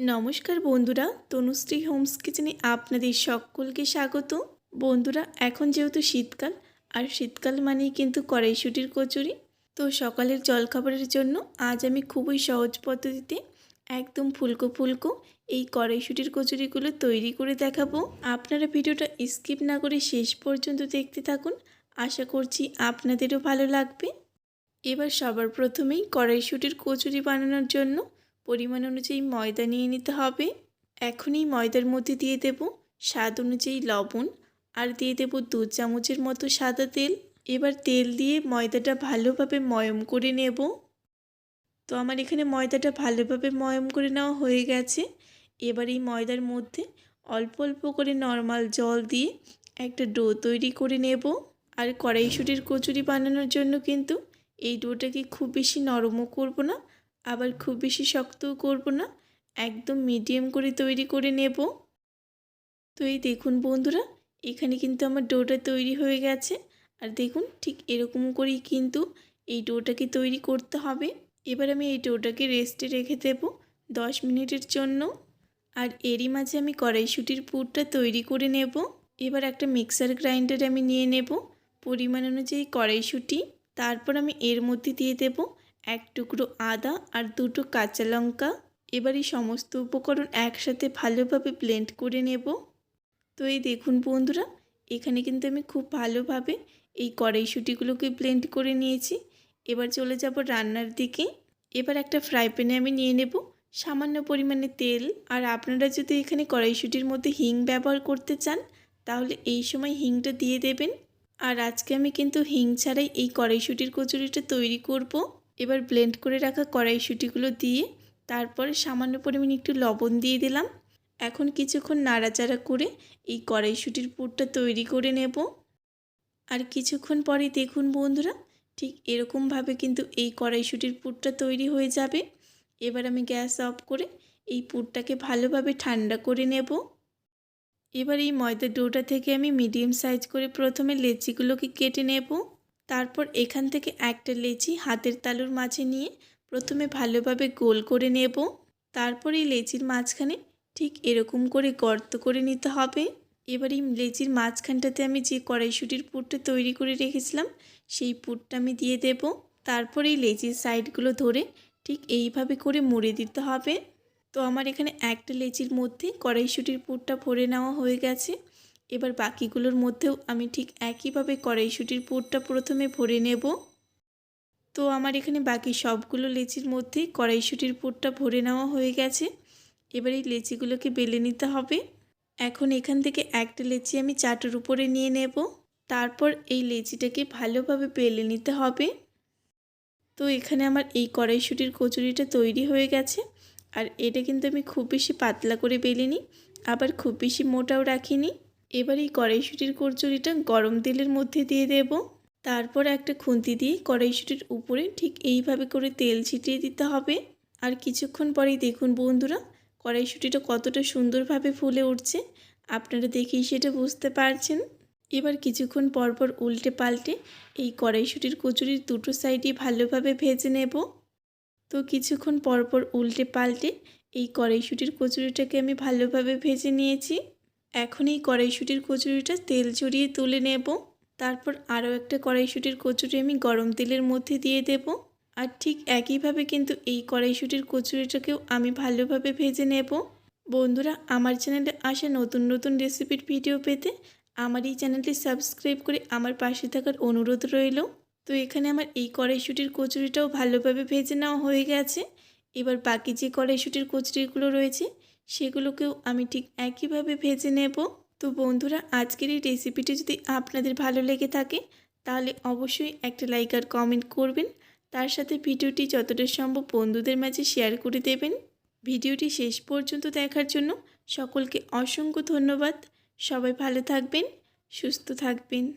নমস্কার বন্ধুরা, তনুশ্রী হোমস কিচেনে আপনাদের সকলকে স্বাগত। বন্ধুরা, এখন যেহেতু শীতকাল, আর শীতকাল মানেই কিন্তু কড়াইশুটির কচুরি। তো সকালের জলখাবারের জন্য আজ আমি খুবই সহজ পদ্ধতিতে একদম ফুলকো ফুলকো এই কড়াইশুটির কচুরিগুলো তৈরি করে দেখাবো। আপনারা ভিডিওটা স্কিপ না করে শেষ পর্যন্ত দেখতে থাকুন, আশা করছি আপনাদেরও ভালো লাগবে। এবার সবার প্রথমেই কড়াইশুটির কচুরি বানানোর জন্য পরিমাণ অনুযায়ী ময়দা নিয়ে নিতে হবে। এখনই ময়দার মধ্যে দিয়ে দেব স্বাদ অনুযায়ী লবণ আর দিয়ে দেব দু চামচের মতো সাদা তেল। এবার তেল দিয়ে ময়দাটা ভালোভাবে ময়ম করে নেব। তো আমার এখানে ময়দাটা ভালোভাবে ময়ম করে নেওয়া হয়ে গেছে। এবার এই ময়দার মধ্যে অল্প অল্প করে নর্মাল জল দিয়ে একটা ডো তৈরি করে নেব। আর কড়াইশুটির কচুরি বানানোর জন্য কিন্তু এই ডোটাকে খুব বেশি নরমও করব না। আবার খুব বেশি শক্তও করব না, একদম মিডিয়াম করে তৈরি করে নেব। তো এই দেখুন বন্ধুরা, এখানে কিন্তু আমার ডোটা তৈরি হয়ে গেছে। আর দেখুন ঠিক এরকম করেই কিন্তু এই ডোটাকে তৈরি করতে হবে। এবার আমি এই ডোটাকে রেস্টে রেখে দেব দশ মিনিটের জন্য। আর এরই মাঝে আমি কড়াইশুটির পুরটা তৈরি করে নেব। এবার একটা মিক্সার গ্রাইন্ডার আমি নিয়ে নেব। পরিমাণ অনুযায়ী কড়াইশুটি, তারপর আমি এর মধ্যে দিয়ে দেব এক টুকরো আদা আর দুটো কাঁচা লঙ্কা। এবার এই সমস্ত উপকরণ একসাথে ভালোভাবে ব্লেন্ড করে নেব। তো এই দেখুন বন্ধুরা, এখানে কিন্তু আমি খুব ভালোভাবে এই কড়াইশুটিগুলোকে ব্লেন্ড করে নিয়েছি। এবার চলে যাব রান্নার দিকে। এবার একটা ফ্রাই প্যানে আমি নিয়ে নেব। সামান্য পরিমাণে তেল। আর আপনারা যদি এখানে কড়াইশুটির মধ্যে হিং ব্যবহার করতে চান, তাহলে এই সময় হিংটা দিয়ে দেবেন। আর আজকে আমি কিন্তু হিং ছাড়াই এই কড়াইশুটির কচুরিটা তৈরি করব। এবার ব্লেন্ড করে রাখা কড়াইশুটিগুলো দিয়ে তারপরে সামান্য পরিমাণে একটু লবণ দিয়ে দিলাম। এখন কিছুক্ষণ নাড়াচাড়া করে এই কড়াইশুটির পুরটা তৈরি করে নেব। আর কিছুক্ষণ পরে দেখুন বন্ধুরা, ঠিক এরকমভাবে কিন্তু এই কড়াইশুটির পুরটা তৈরি হয়ে যাবে। এবার আমি গ্যাস অফ করে এই পুরটাকে ভালোভাবে ঠান্ডা করে নেব। এবার এই ময়দা ডোটা থেকে আমি মিডিয়াম সাইজ করে প্রথমে লেচিগুলোকে কেটে নেব। তারপর এখান থেকে একটা লেচি হাতের তালুর মাঝে নিয়ে প্রথমে ভালোভাবে গোল করে নেব। তারপর এই লেচির মাঝখানে ঠিক এরকম করে গর্ত করে নিতে হবে। এবার এই লেচির মাঝখানটাতে আমি যে কড়াইশুটির পুরটা তৈরি করে রেখেছিলাম, সেই পুরটা আমি দিয়ে দেব। তারপর এই লেচির সাইডগুলো ধরে ঠিক এইভাবে করে মুড়ে দিতে হবে। তো আমার এখানে একটা লেচির মধ্যে কড়াইশুটির পুরটা ভরে নেওয়া হয়ে গেছে। এবার বাকিগুলোর মধ্যেও আমি ঠিক একইভাবে কড়াইশুটির পুরটা প্রথমে ভরে নেব। তো আমার এখানে বাকি সবগুলো লেচির মধ্যে কড়াইশুটির পুরটা ভরে নেওয়া হয়ে গেছে। এবার এই লেচিগুলোকে বেলে নিতে হবে। এখন এখান থেকে একটা লেচি আমি চাটার উপরে নিয়ে নেব। তারপর এই লেচিটাকে ভালোভাবে বেলে নিতে হবে। তো এখানে আমার এই কড়াইশুটির কচুরিটা তৈরি হয়ে গেছে। আর এটা কিন্তু আমি খুব বেশি পাতলা করে বেলিনি, আবার খুব বেশি মোটাও রাখিনি। এবার এই কড়াইশুটির কচুরিটা গরম তেলের মধ্যে দিয়ে দেব। তারপর একটা খুন্তি দিয়ে কড়াইশুটির উপরে ঠিক এইভাবে করে তেল ছিটিয়ে দিতে হবে। আর কিছুক্ষণ পরেই দেখুন বন্ধুরা, কড়াইশুটিটা কতটা সুন্দরভাবে ফুলে উঠছে। আপনারা দেখেই সেটা বুঝতে পারছেন। এবার কিছুক্ষণ পরপর উল্টে পাল্টে এই কড়াইশুটির কচুরির দুটো সাইডই ভালোভাবে ভেজে নেব। তো কিছুক্ষণ পরপর উল্টে পাল্টে এই কড়াইশুটির কচুরিটাকে আমি ভালোভাবে ভেজে নিয়েছি। এখন এই কড়াইশুটির কচুরিটা তেল ছড়িয়ে তুলে নেব। তারপর আরও একটা কড়াইশুটির কচুরি আমি গরম তেলের মধ্যে দিয়ে দেব। আর ঠিক একইভাবে কিন্তু এই কড়াইশুটির কচুরিটাকেও আমি ভালোভাবে ভেজে নেব। বন্ধুরা, আমার চ্যানেলে আসা নতুন নতুন রেসিপির ভিডিও পেতে আমার এই চ্যানেলটি সাবস্ক্রাইব করে আমার পাশে থাকার অনুরোধ রইল। তো এখানে আমার এই কড়াইশুটির কচুরিটাও ভালোভাবে ভেজে নেওয়া হয়ে গেছে। এবার বাকি যে কড়াইশুটির কচুরিগুলো রয়েছে সেগুলোকেও আমি ঠিক একইভাবে ভেজে নেব। তো বন্ধুরা, আজকের এই রেসিপিটি যদি আপনাদের ভালো লেগে থাকে, তাহলে অবশ্যই একটা লাইক আর কমেন্ট করবেন। তার সাথে ভিডিওটি যতটা সম্ভব বন্ধুদের মাঝে শেয়ার করে দেবেন। ভিডিওটি শেষ পর্যন্ত দেখার জন্য সকলকে অসংখ্য ধন্যবাদ। সবাই ভালো থাকবেন, সুস্থ থাকবেন।